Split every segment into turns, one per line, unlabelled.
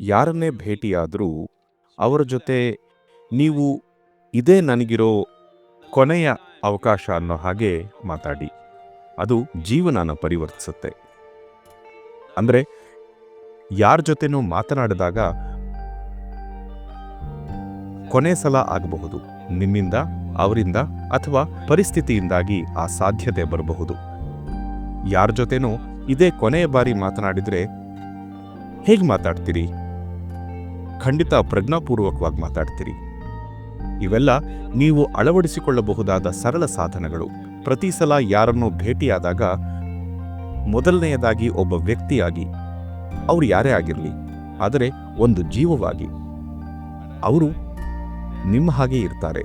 ಯಾರನ್ನೇ ಭೇಟಿಯಾದರೂ ಅವರ ಜೊತೆ ನೀವು ಇದೇ ನನಗಿರೋ ಕೊನೆಯ ಅವಕಾಶ ಅನ್ನೋ ಹಾಗೆ ಮಾತಾಡಿ. ಅದು ಜೀವನನ ಪರಿವರ್ತಿಸುತ್ತೆ. ಅಂದರೆ ಯಾರ ಜೊತೆನೂ ಮಾತನಾಡಿದಾಗ ಕೊನೆ ಸಲ ಆಗಬಹುದು. ನಿಮ್ಮಿಂದ, ಅವರಿಂದ ಅಥವಾ ಪರಿಸ್ಥಿತಿಯಿಂದಾಗಿ ಆ ಸಾಧ್ಯತೆ ಬರಬಹುದು. ಯಾರ ಜೊತೆನೂ ಇದೇ ಕೊನೆಯ ಬಾರಿ ಮಾತನಾಡಿದರೆ ಹೇಗೆ ಮಾತಾಡ್ತೀರಿ? ಖಂಡಿತ ಪ್ರಜ್ಞಾಪೂರ್ವಕವಾಗಿ ಮಾತಾಡ್ತೀರಿ. ಇವೆಲ್ಲ ನೀವು ಅಳವಡಿಸಿಕೊಳ್ಳಬಹುದಾದ ಸರಳ ಸಾಧನಗಳು. ಪ್ರತಿ ಸಲ ಯಾರನ್ನು ಭೇಟಿಯಾದಾಗ ಮೊದಲನೆಯದಾಗಿ ಒಬ್ಬ ವ್ಯಕ್ತಿಯಾಗಿ, ಅವರು ಯಾರೇ ಆಗಿರಲಿ, ಆದರೆ ಒಂದು ಜೀವವಾಗಿ. ಅವರು ನಿಮ್ಮ ಹಾಗೆ ಇರ್ತಾರೆ.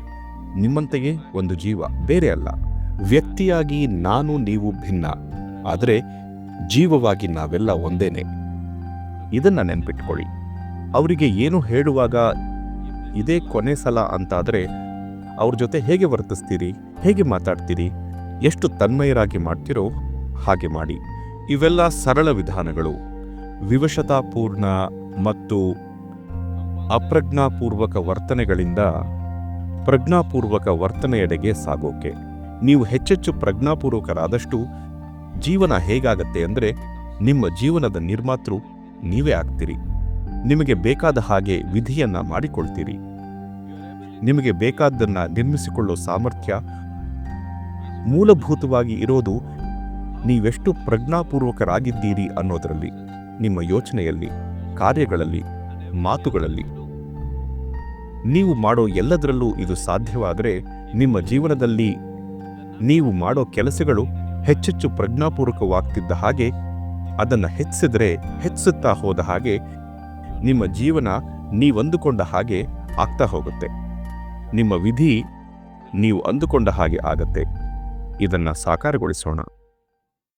ನಿಮ್ಮಂತೆಯೇ ಒಂದು ಜೀವ, ಬೇರೆ ಅಲ್ಲ. ವ್ಯಕ್ತಿಯಾಗಿ ನಾನು ನೀವು ಭಿನ್ನ, ಆದರೆ ಜೀವವಾಗಿ ನಾವೆಲ್ಲ ಒಂದೇನೆ. ಇದನ್ನು ನೆನ್ಪಿಟ್ಕೊಳ್ಳಿ. ಅವರಿಗೆ ಏನು ಹೇಳುವಾಗ ಇದೇ ಕೊನೆ ಸಲ ಅಂತಾದರೆ, ಅವ್ರ ಜೊತೆ ಹೇಗೆ ವರ್ತಿಸ್ತೀರಿ, ಹೇಗೆ ಮಾತಾಡ್ತೀರಿ, ಎಷ್ಟು ತನ್ಮಯರಾಗಿ ಮಾಡ್ತಿರೋ ಹಾಗೆ ಮಾಡಿ. ಇವೆಲ್ಲ ಸರಳ ವಿಧಾನಗಳು. ವಿವಶತಾಪೂರ್ಣ ಮತ್ತು ಅಪ್ರಜ್ಞಾಪೂರ್ವಕ ವರ್ತನೆಗಳಿಂದ ಪ್ರಜ್ಞಾಪೂರ್ವಕ ವರ್ತನೆಯೆಡೆಗೆ ಸಾಗೋಕೆ. ನೀವು ಹೆಚ್ಚೆಚ್ಚು ಪ್ರಜ್ಞಾಪೂರ್ವಕರಾದಷ್ಟು ಜೀವನ ಹೇಗಾಗತ್ತೆ ಅಂದರೆ ನಿಮ್ಮ ಜೀವನದ ನಿರ್ಮಾತೃ ನೀವೇ ಆಗ್ತೀರಿ. ನಿಮಗೆ ಬೇಕಾದ ಹಾಗೆ ವಿಧಿಯನ್ನ ಮಾಡಿಕೊಳ್ತೀರಿ. ನಿಮಗೆ ಬೇಕಾದ್ದನ್ನ ನಿರ್ಮಿಸಿಕೊಳ್ಳೋ ಸಾಮರ್ಥ್ಯ ಮೂಲಭೂತವಾಗಿ ಇರೋದು ನೀವೆಷ್ಟು ಪ್ರಜ್ಞಾಪೂರ್ವಕರಾಗಿದ್ದೀರಿ ಅನ್ನೋದರಲ್ಲಿ, ನಿಮ್ಮ ಯೋಚನೆಯಲ್ಲಿ, ಕಾರ್ಯಗಳಲ್ಲಿ, ಮಾತುಗಳಲ್ಲಿ. ನೀವು ಮಾಡೋ ಎಲ್ಲದರಲ್ಲೂ ಇದು ಸಾಧ್ಯವಾದರೆ ನಿಮ್ಮ ಜೀವನದಲ್ಲಿ ನೀವು ಮಾಡೋ ಕೆಲಸಗಳು ಹೆಚ್ಚೆಚ್ಚು ಪ್ರಜ್ಞಾಪೂರ್ವಕವಾಗ್ತಿದ್ದ ಹಾಗೆ ಅದನ್ನು ಹೆಚ್ಚಿಸಿದರೆ ಹೆಚ್ಚುತ್ತಾ ಹೋದ ಹಾಗೆ ನಿಮ್ಮ ಜೀವನ ನೀವಂದುಕೊಂಡ ಹಾಗೆ ಆಗ್ತಾ ಹೋಗುತ್ತೆ. ನಿಮ್ಮ ವಿಧಿ ನೀವು ಅಂದುಕೊಂಡ ಹಾಗೆ ಆಗತ್ತೆ. ಇದನ್ನು ಸಾಕಾರಗೊಳಿಸೋಣ.